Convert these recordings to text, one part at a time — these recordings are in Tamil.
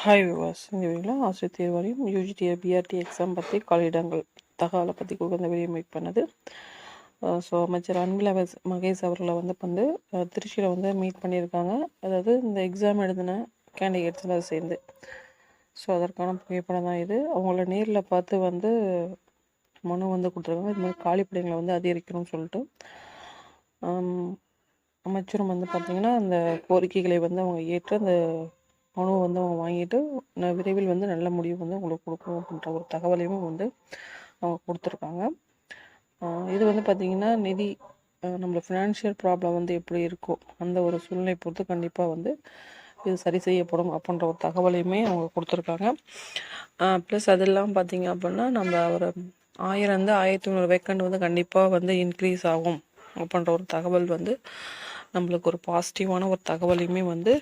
ஹாய் விவாஸ் இந்த வீடியோவில் ஆசிரியர் தேர்வாரியம் யூஜிடி பிஆர்டி எக்ஸாம் பற்றி காலிடங்கள் தகவலை பற்றி கொடுக்க வீடியோ மேக் பண்ணது. ஸோ அமைச்சர் அன்பில் மகேஷ் அவர்களை வந்து வந்து திருச்சியில் வந்து மீட் பண்ணியிருக்காங்க. அதாவது இந்த எக்ஸாம் எழுதின கேண்டிடேட்ஸ்லாம் சேர்ந்து. ஸோ அதற்கான புகைப்படம் தான் இது. அவங்கள நேரில் பார்த்து வந்து மனு வந்து கொடுத்துருக்காங்க. இது மாதிரி காலிப்படைங்களை வந்து அதிகரிக்கணும்னு சொல்லிட்டு. அமைச்சரும் வந்து பார்த்திங்கன்னா அந்த கோரிக்கைகளை வந்து அவங்க ஏற்று அந்த மனுவை வந்து அவங்க வாங்கிட்டு நான் விரைவில் வந்து நல்ல முடிவு வந்து உங்களுக்கு கொடுக்கணும் அப்படின்ற ஒரு தகவலையும் வந்து அவங்க கொடுத்துருக்காங்க. இது வந்து பார்த்திங்கன்னா நிதி நம்மளோட ஃபினான்ஷியல் ப்ராப்ளம் வந்து எப்படி இருக்கோ அந்த ஒரு சூழ்நிலை பொறுத்து கண்டிப்பாக வந்து இது சரி செய்யப்படும் அப்படின்ற ஒரு தகவலையுமே அவங்க கொடுத்துருக்காங்க. ப்ளஸ் அதெல்லாம் பார்த்திங்க அப்படின்னா நம்ம ஒரு ஆயிரம் வந்து ஆயிரத்தி முந்நூறு வேக்கண்ட் வந்து கண்டிப்பாக வந்து இன்க்ரீஸ் ஆகும் அப்படின்ற ஒரு தகவல் வந்து நம்மளுக்கு ஒரு பாசிட்டிவான ஒரு தகவலையுமே வந்து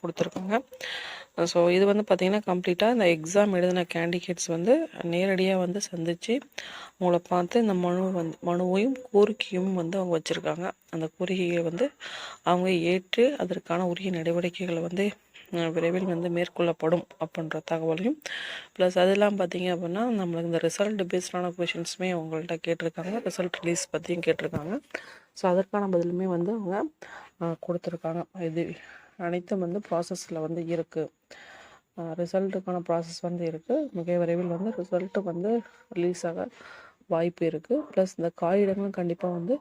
கொடுத்துருக்காங்க. ஸோ இது வந்து பார்த்திங்கன்னா கம்ப்ளீட்டாக இந்த எக்ஸாம் எழுதின கேண்டிடேட்ஸ் வந்து நேரடியாக வந்து சந்தித்து அவங்கள பார்த்து இந்த மனு வந்து மனுவையும் கோரிக்கையும் வந்து அவங்க வச்சுருக்காங்க. அந்த கோரிக்கையை வந்து அவங்க ஏற்று அதற்கான உரிய நடவடிக்கைகளை வந்து விரைவில் வந்து மேற்கொள்ளப்படும் அப்படின்ற தகவலையும். ப்ளஸ் அதெல்லாம் பார்த்தீங்க அப்படின்னா நம்மளுக்கு இந்த ரிசல்ட் பேஸ்டான கொஷின்ஸுமே அவங்கள்ட்ட கேட்டிருக்காங்க. ரிசல்ட் ரிலீஸ் பற்றியும் கேட்டிருக்காங்க. ஸோ அதற்கான பதிலுமே வந்து அவங்க கொடுத்துருக்காங்க. இது அனைத்தும் வந்து ப்ராசஸில் வந்து இருக்குது ரிசல்ட்டுக்கான ப்ராசஸ் வந்து இருக்குது மிக விரைவில் வந்து ரிசல்ட்டு வந்து ரிலீஸ் ஆக வாய்ப்பு இருக்குது ப்ளஸ் இந்த காலிடங்களும் கண்டிப்பாக வந்து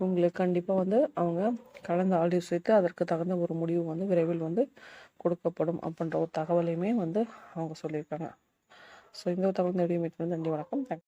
உங்களுக்கு கண்டிப்பாக வந்து அவங்க கலந்து ஆலோசித்து அதற்கு தகுந்த ஒரு முடிவு வந்து விரைவில் வந்து கொடுக்கப்படும் அப்படின்ற ஒரு தகவலையுமே வந்து அவங்க சொல்லியிருக்காங்க. ஸோ இந்த தகவல் இந்த வீடியோ மீட் வந்து நன்றி வணக்கம். தேங்க்